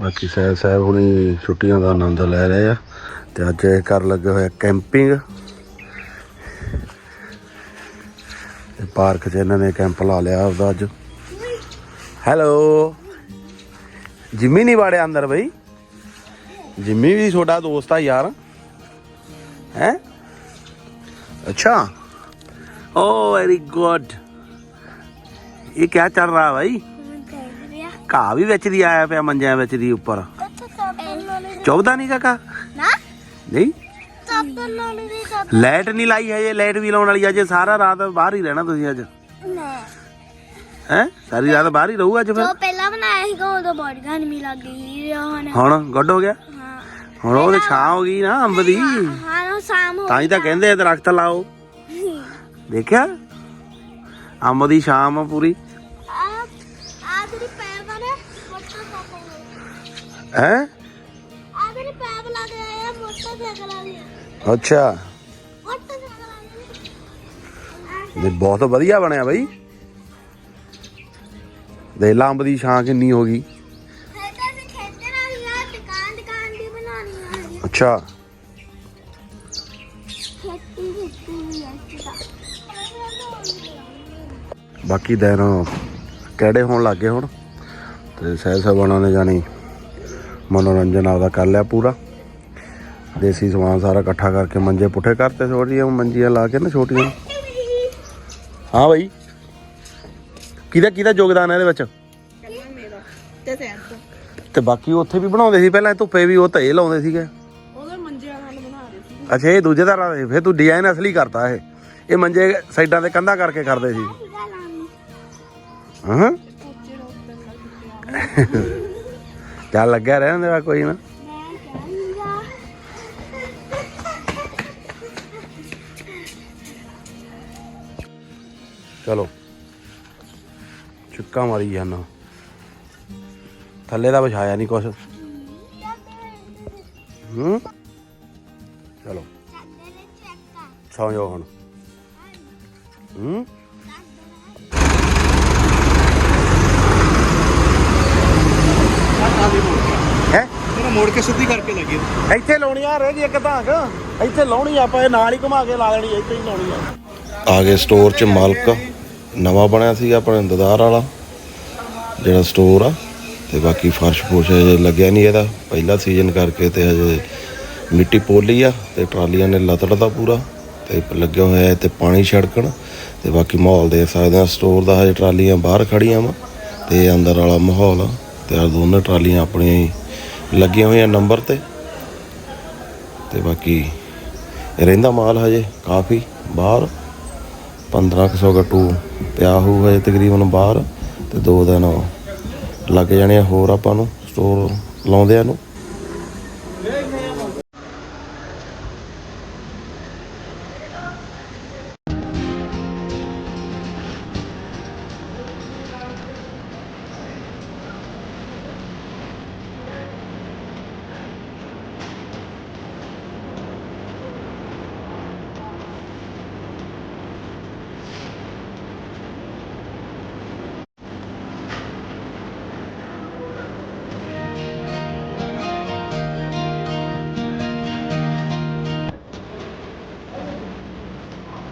ਬਾਕੀ ਸਾਹਿਬ ਸਾਹਿਬ ਹੁਣੀ ਛੁੱਟੀਆਂ ਦਾ ਆਨੰਦ ਲੈ ਰਹੇ ਆ ਤੇ ਅੱਜ ਇਹ ਕਰ ਲੱਗੇ ਹੋਇਆ ਕੈਂਪਿੰਗ। ਤੇ ਪਾਰਕ 'ਚ ਇਹਨਾਂ ਨੇ ਕੈਂਪ ਲਾ ਲਿਆ ਉਹਦਾ ਅੱਜ। ਹੈਲੋ। ਜਿੰਮੀ ਨਹੀਂ ਵਾੜਿਆ ਅੰਦਰ ਬਈ। ਜਿੰਮੀ ਵੀ ਤੁਹਾਡਾ ਦੋਸਤ ਆ ਯਾਰ। ਹੈ? ਅੱਛਾ। ਓ ਵੈਰੀ ਗੁੱਡ ਇਹ ਕੀ ਚੱਲ ਰਿਹਾ ਭਾਈ ਘਾਹ ਵੀ ਵਿੱਚ ਦੀ ਆਇਆ ਪਿਆ ਮੰਜਿਆਂ ਵਿੱਚ ਦੀ ਉੱਪਰ। ਚੌਬਦਾ ਨਹੀਂ ਕਾਕਾ? ਨਾ। ਨਹੀਂ? ਤੋਂ ਨਾਲੀ ਦੀ ਸਭ ਲਾਈਟ ਨਹੀਂ ਲਾਈ ਹੈ ਜੇ ਲਾਈਟ ਵੀ ਲਾਉਣ ਵਾਲੀ ਅੱਜ ਸਾਰਾ ਰਾਤ ਬਾਹਰ ਹੀ ਰਹਿਣਾ ਤੁਸੀਂ ਅੱਜ। ਨਾ। ਹੈ? ਸਾਰੀ ਰਾਤ ਬਾਹਰ ਹੀ ਰਹੂ ਅੱਜ ਫਿਰ। ਜੋ ਪਹਿਲਾਂ ਬਣਾਇਆ ਸੀਗਾ ਉਦੋਂ ਬੜੀ ਗਰਮੀ ਲੱਗ ਗਈ ਹੁਣ। ਹੁਣ ਗੁੱਡ ਹੋ ਗਿਆ? ਹਾਂ। ਹੁਣ ਉਹ ਤੇ ਛਾਂ ਹੋ ਗਈ ਨਾ ਅੰਬ ਦੀ। ਹਾਂ ਹੁਣ ਸ਼ਾਮ ਹੋ ਤਾਂ ਹੀ ਤਾਂ ਕਹਿੰਦੇ ਆ ਦਰਖਤ ਲਾਓ। ਦੇਖਿਆ? ਅੰਬ ਦੀ ਸ਼ਾਮ ਆ ਪੂਰੀ। ਹੈ? ਪੈਪ ਲੱਗ ਆਇਆ ਅੱਛਾ। ਨਹੀਂ ਬਹੁਤ ਵਧੀਆ ਬਣਿਆ ਬਈ। ਦੇ ਅੰਬ ਦੀ ਛਾਂ ਕਿੰਨੀ ਹੋ ਗਈ। ਅੱਛਾ। ਬਾਕੀ ਦਿਨ ਕਿਹੜੇ ਹੋਣ ਲੱਗੇ ਹੁਣ? ਤੇ ਸਹਿ ਸਬਾਣਾ ਨੇ ਜਾਣੀ। ਮਨੋਰੰਜਨ ਆਪਦਾ ਕਰ ਲਿਆ ਪੂਰਾ। ਦੇਸੀ ਸਮਾਨ ਸਾਰਾ ਇਕੱਠਾ ਕਰਕੇ ਮੰਜੇ ਪੁੱਠੇ ਕਰਤੇ ਛੋਟੀਆਂ ਮੰਜੀਆਂ ਲਾ ਕੇ ਨਾ ਛੋਟੀਆਂ। ਹਾਂ ਬਈ। ਕਿਹਦਾ ਕਿਹਦਾ ਯੋਗਦਾਨ ਹੈ ਇਹਦੇ ਵਿੱਚ? ਤੇ ਬਾਕੀ ਉੱਥੇ ਵੀ ਬਣਾਉਂਦੇ ਸੀ ਪਹਿਲਾਂ ਧੁੱਪੇ ਵੀ ਉਹ ਧਏ ਲਾਉਂਦੇ ਸੀਗੇ। ਉਹਦੇ ਮੰਜਿਆਂ ਨਾਲ ਬਣਾ ਰਹੇ ਸੀ। ਅੱਛਾ ਇਹ ਦੂਜੇ ਤਰ੍ਹਾਂ ਦੇ ਫਿਰ ਤੂੰ ਡਿਜ਼ਾਈਨ ਅਸਲੀ ਕਰਤਾ ਇਹ। ਇਹ ਮੰਜੇ ਸਾਈਡਾਂ ਤੇ ਕੰਧਾਂ ਕਰਕੇ ਕਰਦੇ ਸੀ। ਹਾਂ। ਉੱਚੇ ਚੱਲ ਲੱਗਿਆ ਰਹਿਣ ਦੇ ਕੋਈ ਨਾ। ਚਲੋ। ਚੁੱਕਾ ਮਾਰੀ ਜਾਨਾ। ਥੱਲੇ ਦਾ ਵਿਛਾਇਆ ਨਹੀਂ ਕੁਛ। ਹੂੰ? ਚਲੋ। ਸੌਂ ਜਾਓ ਹੁਣ। ਹੂੰ? ਤੇਰਾ ਮੋੜ ਕੇ ਸਿੱਧੀ ਕਰਕੇ ਲੱਗੀ ਇੱਥੇ ਲਾਉਣੀ ਆ ਰਹਿ ਗਈ ਇੱਕ ਧਾਂਕ। ਇੱਥੇ ਲਾਉਣੀ ਆ ਆਪਾਂ ਇਹ ਨਾਲ ਹੀ ਘੁਮਾ ਕੇ ਲਾ ਦੇਣੀ ਇੱਥੇ ਹੀ ਲਾਉਣੀ ਆ। ਆ ਗਏ ਸਟੋਰ 'ਚ ਮਾਲਕ। ਨਵਾਂ ਬਣਿਆ ਸੀ ਆਪਣੇ ਇੰਤਜ਼ਾਰ ਵਾਲਾ ਜਿਹੜਾ ਸਟੋਰ ਆ। ਤੇ ਬਾਕੀ ਫਰਸ਼ ਫੁਰਸ਼ ਹਜੇ ਲੱਗਿਆ ਨਹੀਂ ਇਹਦਾ। ਪਹਿਲਾ ਸੀਜ਼ਨ ਕਰਕੇ ਤੇ ਹਜੇ ਮਿੱਟੀ ਪੋਲੀ ਆ ਤੇ ਟਰਾਲੀਆਂ ਨੇ ਲਤੜਦਾ ਪੂਰਾ। ਤੇ ਲੱਗਿਆ ਹੋਇਆ ਤੇ ਪਾਣੀ ਛੜਕਣ। ਤੇ ਬਾਕੀ ਮਾਹੌਲ ਦੇਖ ਸਕਦੇ ਆ ਸਟੋਰ ਦਾ ਹਜੇ ਟਰਾਲੀਆਂ ਬਾਹਰ ਖੜੀਆਂ ਵਾ। ਤੇ ਅੰਦਰ ਵਾਲਾ ਮਾਹੌਲ ਆ। ਤੇ ਆ ਦੋਨੇ ਟਰਾਲੀਆਂ ਆਪਣੀਆਂ ਹੀ ਲੱਗੀਆਂ ਹੋਈਆਂ ਨੰਬਰ ਤੇ। ਤੇ ਬਾਕੀ ਰਹਿੰਦਾ ਮਾਲ ਹਜੇ ਕਾਫੀ, ਬਾਹਰ 1500 ਗੱਟੂ ਪਿਆ ਹੋਊ ਹਜੇ ਤਕਰੀਬਨ ਬਾਹਰ, ਤੇ ਦੋ ਦਿਨ ਲੱਗ ਜਾਣੇ ਆ ਹੋਰ ਆਪਾਂ ਨੂੰ ਸਟੋਰ ਲਾਉਂਦਿਆਂ ਨੂੰ।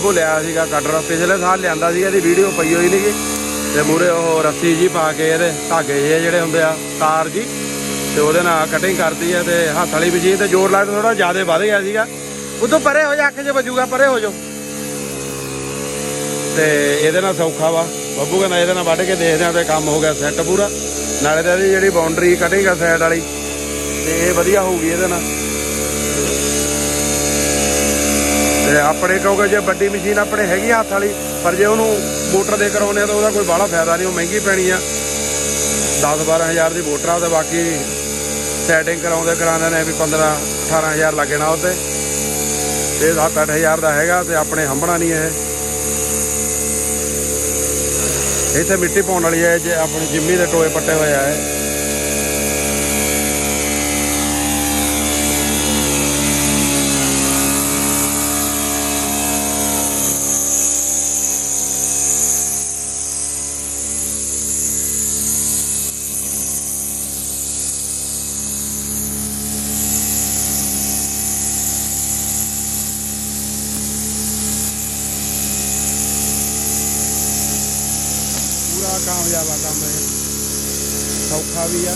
ਬੱਬੂ ਲਿਆ ਸੀਗਾ ਕਟਰ ਪਿਛਲੇ ਸਾਲ ਲਿਆਂਦਾ ਸੀਗਾ, ਇਹਦੀ ਵੀਡੀਓ ਪਈ ਹੋਈ ਸੀਗੀ। ਤੇ ਮੂਰੇ ਉਹ ਰੱਸੀ ਜੀ ਪਾ ਕੇ ਇਹਦੇ ਧਾਗੇ ਜਿਹੇ ਜਿਹੜੇ ਹੁੰਦੇ ਆ, ਤਾਰ ਜੀ। ਤੇ ਉਹਦੇ ਨਾਲ ਕਟਿੰਗ ਕਰਦੀ ਹੈ ਤੇ ਹੱਥ ਵਾਲੀ ਮਸ਼ੀਨ ਤੇ ਜ਼ੋਰ ਲਾ ਕੇ ਥੋੜਾ ਜ਼ਿਆਦਾ ਵੱਧ ਗਿਆ ਸੀਗਾ। ਉਦੋਂ ਪਰੇ ਹੋ ਜਾ, ਅੱਖ 'ਚ ਵੱਜੂਗਾ, ਪਰੇ ਹੋ ਜਾਓ। ਤੇ ਇਹਦੇ ਨਾਲ ਸੌਖਾ ਵਾ। ਬੱਬੂ ਕਹਿੰਦਾ ਇਹਦੇ ਨਾਲ ਵੱਢ ਕੇ ਦੇਖਦੇ ਆ ਤੇ ਕੰਮ ਹੋ ਗਿਆ ਸੈੱਟ ਪੂਰਾ। ਨਾਲੇ ਤਾਂ ਇਹਦੀ ਜਿਹੜੀ ਬਾਉਂਡਰੀ ਕਟਿੰਗ ਆ ਸਾਈਡ ਵਾਲੀ, ਤੇ ਇਹ ਵਧੀਆ ਹੋਊਗੀ ਇਹਦੇ ਨਾਲ। ਤੇ ਆਪਣੇ ਕਿਉਂਕਿ ਜੇ ਵੱਡੀ ਮਸ਼ੀਨ ਆਪਣੇ ਹੈਗੀ ਆ ਹੱਥ ਵਾਲੀ, ਪਰ ਜੇ ਉਹਨੂੰ ਮੋਟਰ ਦੇ ਕਰਾਉਨੇ ਆ ਤਾਂ ਉਹਦਾ ਕੋਈ ਬਾਹਲਾ ਫਾਇਦਾ ਨਹੀਂ, ਉਹ ਮਹਿੰਗੀ ਪੈਣੀ ਆ। 10 12000 ਦੀ ਮੋਟਰ ਆ ਤੇ ਬਾਕੀ ਸੈਟਿੰਗ ਕਰਾਉਂਦੇ ਕਰਾਉਂਦੇ ਨੇ ਵੀ 15 18000 ਲੱਗਣਾ ਉੱਤੇ ਤੇ 7 8000 ਦਾ ਹੈਗਾ ਤੇ ਆਪਣੇ ਹੰਬਣਾ ਨਹੀਂ ਇਹ। ਇੱਥੇ ਮਿੱਟੀ ਪਾਉਣ ਵਾਲੀ ਹੈ ਜੇ ਆਪਣੀ ਜਿੰਮੀ ਦੇ ਟੋਏ ਪੱਟੇ ਹੋਏ ਆ ਇਹ ਪੂਰਾ ਕਾਮਯਾਬ ਆ ਕੰਮ ਇਹ ਸੌਖਾ ਵੀ ਆ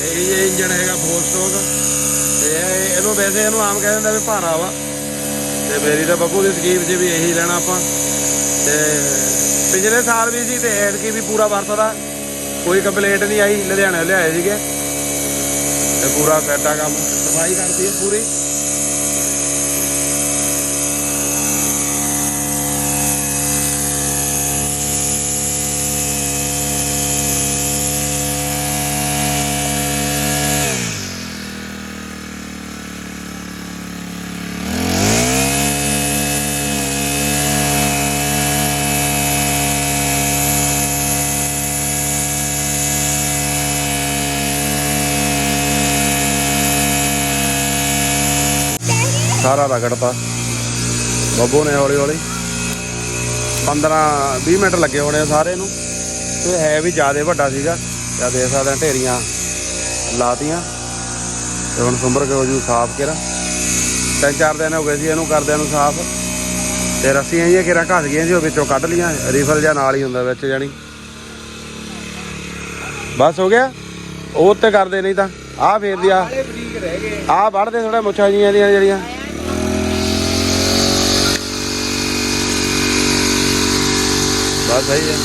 ਇਹ ਇੰਜਣ ਹੈਗਾ ਫੋਰ ਸਟ੍ਰੋਕ ਤੇ ਇਹਨੂੰ ਵੈਸੇ ਇਹਨੂੰ ਆਮ ਕਹਿ ਦਿੰਦਾ ਵੀ ਭਾਰਾ ਵਾ। ਤੇ ਮੇਰੀ ਤਾਂ ਬੱਬੂ ਦੀ ਸਕੀਮ 'ਚ ਵੀ ਇਹੀ ਲੈਣਾ ਆਪਾਂ। ਤੇ ਪਿਛਲੇ ਸਾਲ ਵੀ ਸੀ ਤੇ ਐਤਕੀ ਵੀ ਪੂਰਾ ਵਰਤਦਾ। ਕੋਈ ਕੰਪਲੇਂਟ ਨਹੀਂ ਆਈ, ਲੁਧਿਆਣੇ ਲਿਆਏ ਸੀਗੇ। ਤੇ ਪੂਰਾ ਸੈੱਟ ਆ ਕੰਮ। ਸਫ਼ਾਈ ਕਰਦੀ ਹੈ ਪੂਰੀ। ਸਾਰਾ ਰਗੜਤਾ। ਬੱਬੂ ਨੇ ਹੌਲੀ ਹੌਲੀ 15 20 ਮਿੰਟ ਲੱਗੇ ਹੋਣੇ ਸਾਰੇ ਨੂੰ। ਤੇ ਹੈ ਵੀ ਜ਼ਿਆਦਾ ਵੱਡਾ ਸੀਗਾ। ਜਾਂ ਦੇਖ ਸਕਦੇ ਆ ਢੇਰੀਆਂ ਲਾਤੀਆਂ। ਤੇ ਹੁਣ ਸੁੰਬਰ ਕੇ ਹੋ ਜੂ ਸਾਫ਼ ਕੇਰਾ। ਤਿੰਨ ਚਾਰ ਦਿਨ ਹੋ ਗਏ ਸੀ ਇਹਨੂੰ ਕਰਦਿਆਂ ਨੂੰ ਸਾਫ਼। ਤੇ ਰੱਸੀਆਂ ਜਿਹੀਆਂ ਕਿਰਾਂ ਘਸ ਗਈਆਂ ਸੀ, ਉਹ ਵਿੱਚੋਂ ਕੱਢ ਲੀਆਂ। ਰੀਫਲ ਜਾਂ ਨਾਲ ਹੀ ਹੁੰਦਾ ਵਿੱਚ ਜਾਣੀ। ਬਸ ਹੋ ਗਿਆ। ਉਹ ਉੱਤੇ ਕਰਦੇ ਨਹੀਂ ਤਾਂ। ਆਹ ਫੇਰਦੀ ਆ ਆਹ ਵੜਦੇ ਥੋੜਾ ਮੁੱਛਾਂ ਜੀਆਂ ਦੀਆਂ ਜਿਹੜੀਆਂ। ਬਸ ਸਹੀ ਹੈ।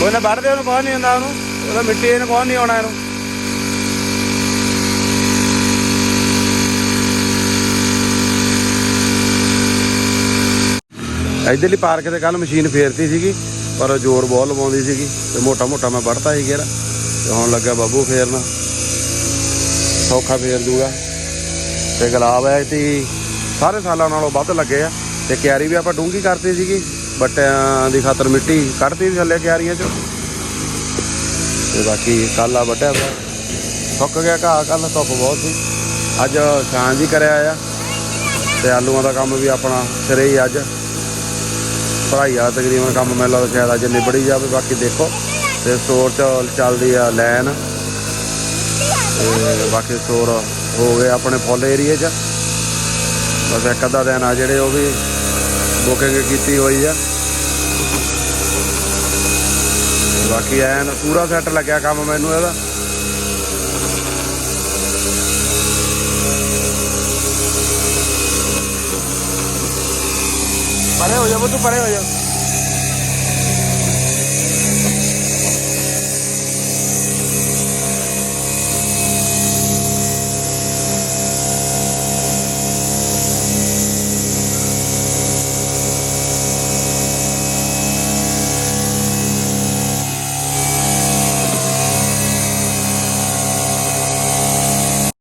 ਕੋਈ ਨਾ ਵੜਦੇ ਉਹਨੂੰ ਕੋਈ ਨਹੀਂ ਹੁੰਦਾ ਉਹਨੂੰ। ਉਹਦਾ ਮਿੱਟੀ ਇਹਨੂੰ ਕੋਈ ਨਹੀਂ ਆਉਣਾ ਇਹਨੂੰ। ਇਧਰਲੀ ਪਾਰਕ ਤੇ ਕੱਲ ਮਸ਼ੀਨ ਫੇਰਤੀ ਸੀਗੀ, ਪਰ ਉਹ ਜ਼ੋਰ ਬਹੁਤ ਲਵਾਉਂਦੀ ਸੀਗੀ। ਤੇ ਮੋਟਾ ਮੋਟਾ ਮੈਂ ਵੜਤਾ ਸੀ ਗੇਰਾ ਤੇ ਹੁਣ ਲੱਗਾ ਬਾਬੂ ਫੇਰਨਾ। ਸੌਖਾ ਫੇਰ ਦੂਗਾ। ਤੇ ਗੁਲਾਬ ਹੈ ਤੇ ਸਾਰੇ ਸਾਲਾਂ ਨਾਲੋਂ ਵੱਧ ਲੱਗੇ ਆ ਤੇ ਕਿਆਰੀ ਵੀ ਆਪਾਂ ਡੂੰਗੀ ਕਰਤੀ ਸੀਗੀ ਬੱਟਿਆਂ ਦੀ ਖਾਤਰ ਮਿੱਟੀ ਕੱਢਤੀ ਸੀ ਥੱਲੇ ਕਿਆਰੀਆਂ ਚੋਂ। ਤੇ ਬਾਕੀ ਕੱਲ ਆ ਵੱਟਿਆ ਪਿਆ। ਸੁੱਕ ਗਿਆ ਘਾਹ ਕੱਲ ਧੁੱਪ ਬਹੁਤ ਸੀ। ਅੱਜ ਛਾਂ ਜੀ ਕਰਿਆ ਆ। ਤੇ ਆਲੂਆਂ ਦਾ ਕੰਮ ਵੀ ਆਪਣਾ ਸਿਰੇ ਹੀ ਅੱਜ। ਭਰਾਈ ਵਾਲਾ ਤਕਰੀਬਨ ਕੰਮ ਮੈਨੂੰ ਲੱਗਦਾ ਸ਼ਾਇਦ ਅੱਜ ਨਿਬੜੀ ਜਾਵੇ, ਬਾਕੀ ਦੇਖੋ। ਤੇ ਸਟੋਰ ਚ ਚੱਲਦੀ ਆ ਲਾਈਨ ਤੇ ਬਾਕੀ ਸਟੋਰ ਹੋ ਗਏ ਆਪਣੇ ਫੁੱਲ ਏਰੀਏ 'ਚ। ਬਸ ਇੱਕ ਅੱਧਾ ਦਿਨ ਆ ਜਿਹੜੇ ਉਹ ਵੀ ਬੁਕਿੰਗ ਕੀਤੀ ਹੋਈ ਆ। ਬਾਕੀ ਐਨ ਪੂਰਾ ਸੈੱਟ ਲੱਗਿਆ ਕੰਮ ਮੈਨੂੰ ਇਹਦਾ। ਪਰੇ ਹੋ ਜਾ ਤੂੰ ਪਰੇ ਹੋ ਜਾ।